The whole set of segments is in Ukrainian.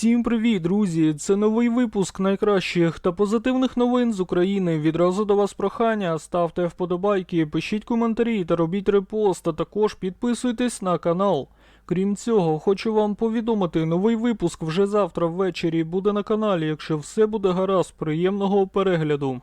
Всім привіт, друзі! Це новий випуск найкращих та позитивних новин з України. Відразу до вас прохання. Ставте вподобайки, пишіть коментарі та робіть репост, а також підписуйтесь на канал. Крім цього, хочу вам повідомити, новий випуск вже завтра ввечері буде на каналі, якщо все буде гаразд, приємного перегляду.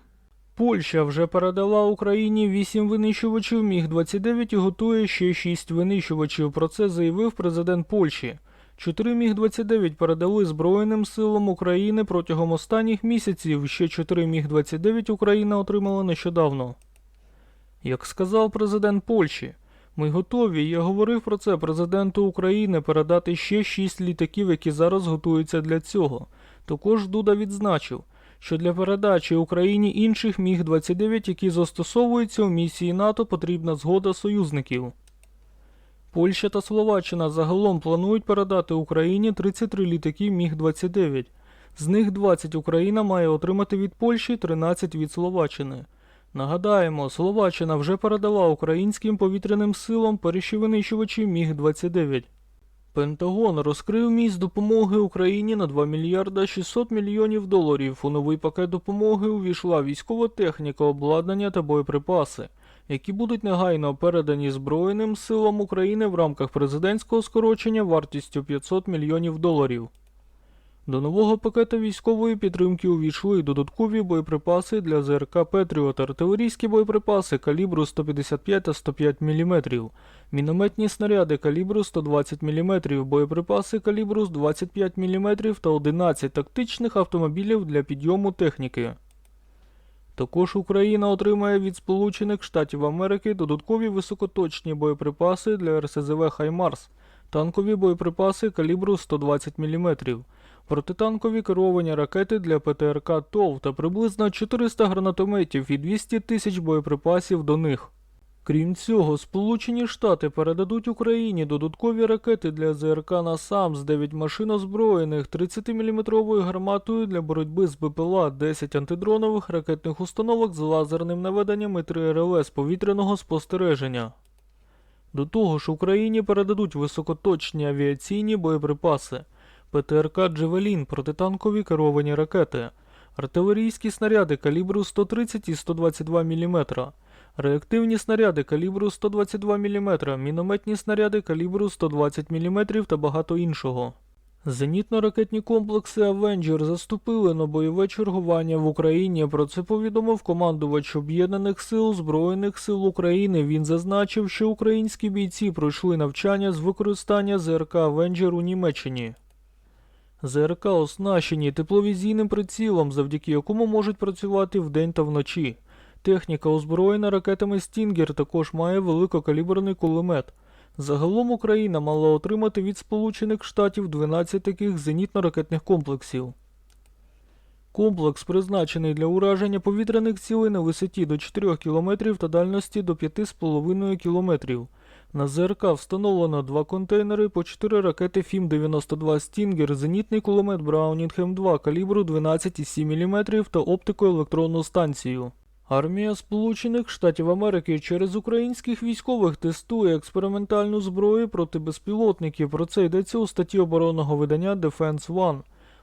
Польща вже передала Україні 8 винищувачів Міг-29 і готує ще 6 винищувачів. Про це заявив президент Польщі. 4 Міг-29 передали Збройним силам України протягом останніх місяців. Ще 4 Міг-29 Україна отримала нещодавно. Як сказав президент Польщі, ми готові. Я говорив про це президенту України передати ще 6 літаків, які зараз готуються для цього. Також Дуда відзначив, що для передачі Україні інших Міг-29, які застосовуються у місії НАТО, потрібна згода союзників. Польща та Словаччина загалом планують передати Україні 33 літаки Міг-29. З них 20 Україна має отримати від Польщі, 13 від Словаччини. Нагадаємо, Словаччина вже передала українським повітряним силам перші винищувачі Міг-29. Пентагон розкрив місць допомоги Україні на 2 мільярда 600 мільйонів доларів. У новий пакет допомоги увійшла військова техніка, обладнання та боєприпаси, які будуть негайно передані Збройним силам України в рамках президентського скорочення вартістю 500 мільйонів доларів. До нового пакета військової підтримки увійшли додаткові боєприпаси для ЗРК Петріот, артилерійські боєприпаси калібру 155 та 105 мм, мінометні снаряди калібру 120 мм, боєприпаси калібру з 25 мм та 11 тактичних автомобілів для підйому техніки. Також Україна отримає від Сполучених Штатів Америки додаткові високоточні боєприпаси для РСЗВ Хаймарс, танкові боєприпаси калібру 120 мм, протитанкові керовані ракети для ПТРК ТОВ та приблизно 400 гранатометів і 200 тисяч боєприпасів до них. Крім цього, Сполучені Штати передадуть Україні додаткові ракети для ЗРК НАСАМ з 9 машин озброєних 30-мм гарматою для боротьби з БПЛА, 10 антидронових ракетних установок з лазерним наведенням і 3 РЛС повітряного спостереження. До того ж, Україні передадуть високоточні авіаційні боєприпаси, ПТРК Джевелін, протитанкові керовані ракети, артилерійські снаряди калібру 130 і 122 мм, реактивні снаряди калібру 122 мм, мінометні снаряди калібру 120 мм та багато іншого. Зенітно-ракетні комплекси Авенджер заступили на бойове чергування в Україні. Про це повідомив командувач Об'єднаних сил Збройних сил України. Він зазначив, що українські бійці пройшли навчання з використання ЗРК Авенджер у Німеччині. ЗРК оснащені тепловізійним прицілом, завдяки якому можуть працювати вдень та вночі. Техніка, озброєна ракетами Стінгер, також має великокаліберний кулемет. Загалом Україна мала отримати від Сполучених Штатів 12 таких зенітно-ракетних комплексів. Комплекс призначений для ураження повітряних цілей на висоті до 4 км та дальності до 5,5 км. На ЗРК встановлено два контейнери по 4 ракети ФІМ-92 Стінгер, зенітний кулемет Браунінг М2 калібру 12,7 мм та оптико-електронну станцію. Армія Сполучених Штатів Америки через українських військових тестує експериментальну зброю проти безпілотників. Про це йдеться у статті оборонного видання Defense One.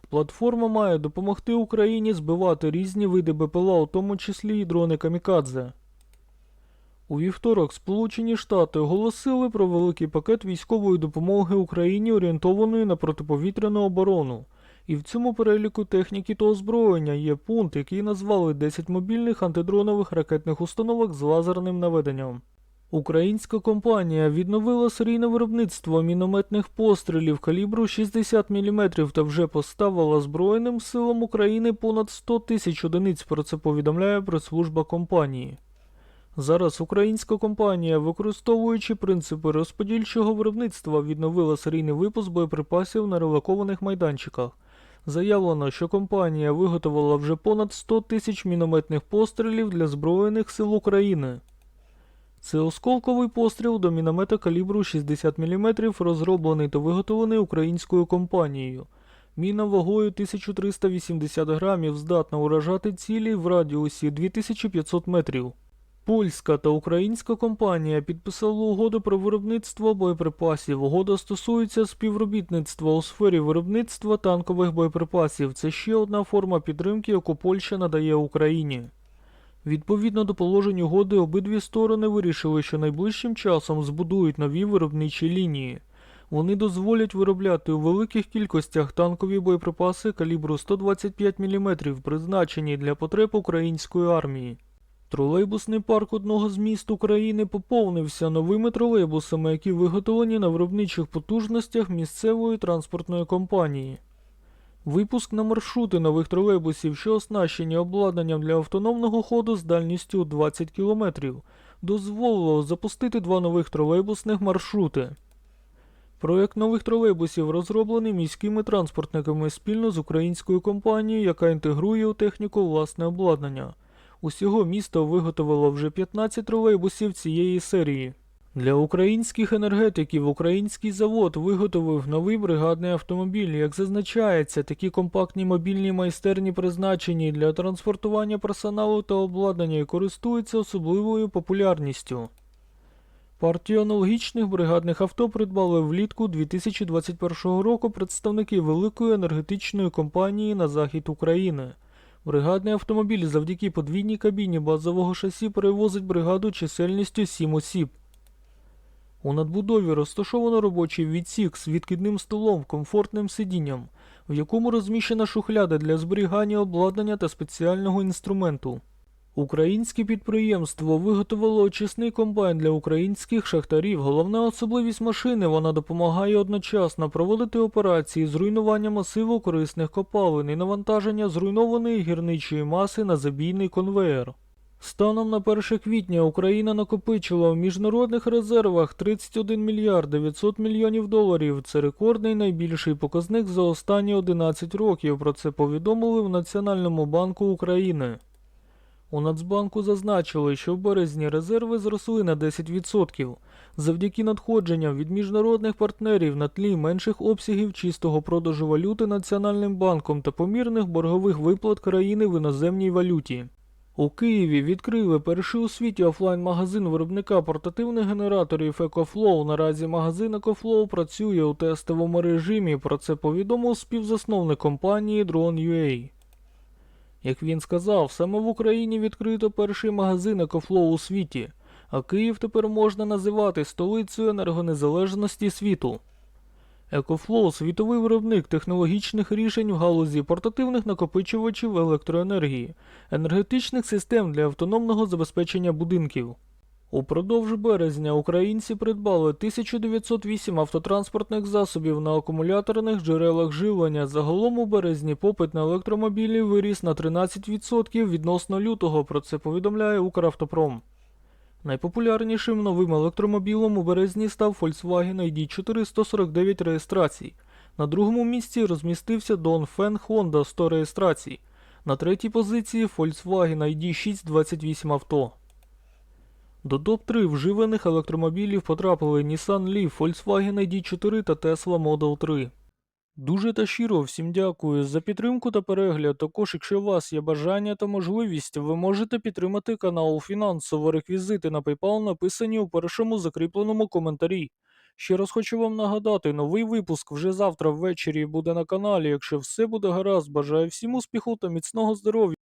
Платформа має допомогти Україні збивати різні види БПЛА, у тому числі і дрони Камікадзе. У вівторок Сполучені Штати оголосили про великий пакет військової допомоги Україні, орієнтованої на протиповітряну оборону. І в цьому переліку техніки та озброєння є пункт, який назвали 10 мобільних антидронових ракетних установок з лазерним наведенням. Українська компанія відновила серійне виробництво мінометних пострілів калібру 60 мм та вже поставила Збройним силам України понад 100 тисяч одиниць. Про це повідомляє прес-служба компанії. Зараз українська компанія, використовуючи принципи розподільчого виробництва, відновила серійний випуск боєприпасів на релокованих майданчиках. Заявлено, що компанія виготовила вже понад 100 тисяч мінометних пострілів для Збройних сил України. Це осколковий постріл до міномета калібру 60 мм, розроблений та виготовлений українською компанією. Міна вагою 1380 грамів здатна уражати цілі в радіусі 2500 метрів. Польська та українська компанія підписали угоду про виробництво боєприпасів. Угода стосується співробітництва у сфері виробництва танкових боєприпасів. Це ще одна форма підтримки, яку Польща надає Україні. Відповідно до положень угоди, обидві сторони вирішили, що найближчим часом збудують нові виробничі лінії. Вони дозволять виробляти у великих кількостях танкові боєприпаси калібру 125 мм, призначені для потреб української армії. Тролейбусний парк одного з міст України поповнився новими тролейбусами, які виготовлені на виробничих потужностях місцевої транспортної компанії. Випуск на маршрути нових тролейбусів, що оснащені обладнанням для автономного ходу з дальністю 20 км, дозволило запустити два нових тролейбусних маршрути. Проект нових тролейбусів розроблений міськими транспортниками спільно з українською компанією, яка інтегрує у техніку власне обладнання. Усього місто виготовило вже 15 тролейбусів цієї серії. Для українських енергетиків український завод виготовив новий бригадний автомобіль. Як зазначається, такі компактні мобільні майстерні призначені для транспортування персоналу та обладнання і користуються особливою популярністю. Партію аналогічних бригадних авто придбали влітку 2021 року представники великої енергетичної компанії на захід України. Бригадний автомобіль завдяки подвійній кабіні базового шасі перевозить бригаду чисельністю 7 осіб. У надбудові розташовано робочий відсік з відкидним столом, комфортним сидінням, в якому розміщена шухляда для зберігання обладнання та спеціального інструменту. Українське підприємство виготовило очисний комбайн для українських шахтарів. Головна особливість машини вона допомагає одночасно проводити операції з руйнування масиву корисних копалин і навантаження зруйнованої гірничої маси на забійний конвеєр. Станом на 1 квітня Україна накопичила в міжнародних резервах 31 мільярд 900 мільйонів доларів. Це рекордний найбільший показник за останні 11 років. Про це повідомили в Національному банку України. У Нацбанку зазначили, що в березні резерви зросли на 10% завдяки надходженням від міжнародних партнерів на тлі менших обсягів чистого продажу валюти Національним банком та помірних боргових виплат країни в іноземній валюті. У Києві відкрили перший у світі офлайн-магазин виробника портативних генераторів EcoFlow. Наразі магазин EcoFlow працює у тестовому режимі. Про це повідомив співзасновник компанії Drone.ua. Як він сказав, саме в Україні відкрито перший магазин EcoFlow у світі, а Київ тепер можна називати столицею енергонезалежності світу. Екофлоу – світовий виробник технологічних рішень в галузі портативних накопичувачів електроенергії, енергетичних систем для автономного забезпечення будинків. Упродовж березня українці придбали 1908 автотранспортних засобів на акумуляторних джерелах живлення. Загалом у березні попит на електромобілі виріс на 13% відносно лютого. Про це повідомляє Укравтопром. Найпопулярнішим новим електромобілем у березні став Volkswagen ID4 149 реєстрацій. На другому місці розмістився Dongfeng Honda 100 реєстрацій. На третій позиції Volkswagen ID6 28 авто. До топ-3 вживаних електромобілів потрапили Nissan Leaf, Volkswagen ID4 та Tesla Model 3. Дуже та щиро всім дякую за підтримку та перегляд. Також, якщо у вас є бажання та можливість, ви можете підтримати канал фінансово. Реквізити на PayPal написані у першому закріпленому коментарі. Ще раз хочу вам нагадати, новий випуск вже завтра ввечері буде на каналі. Якщо все буде гаразд, бажаю всім успіху та міцного здоров'я.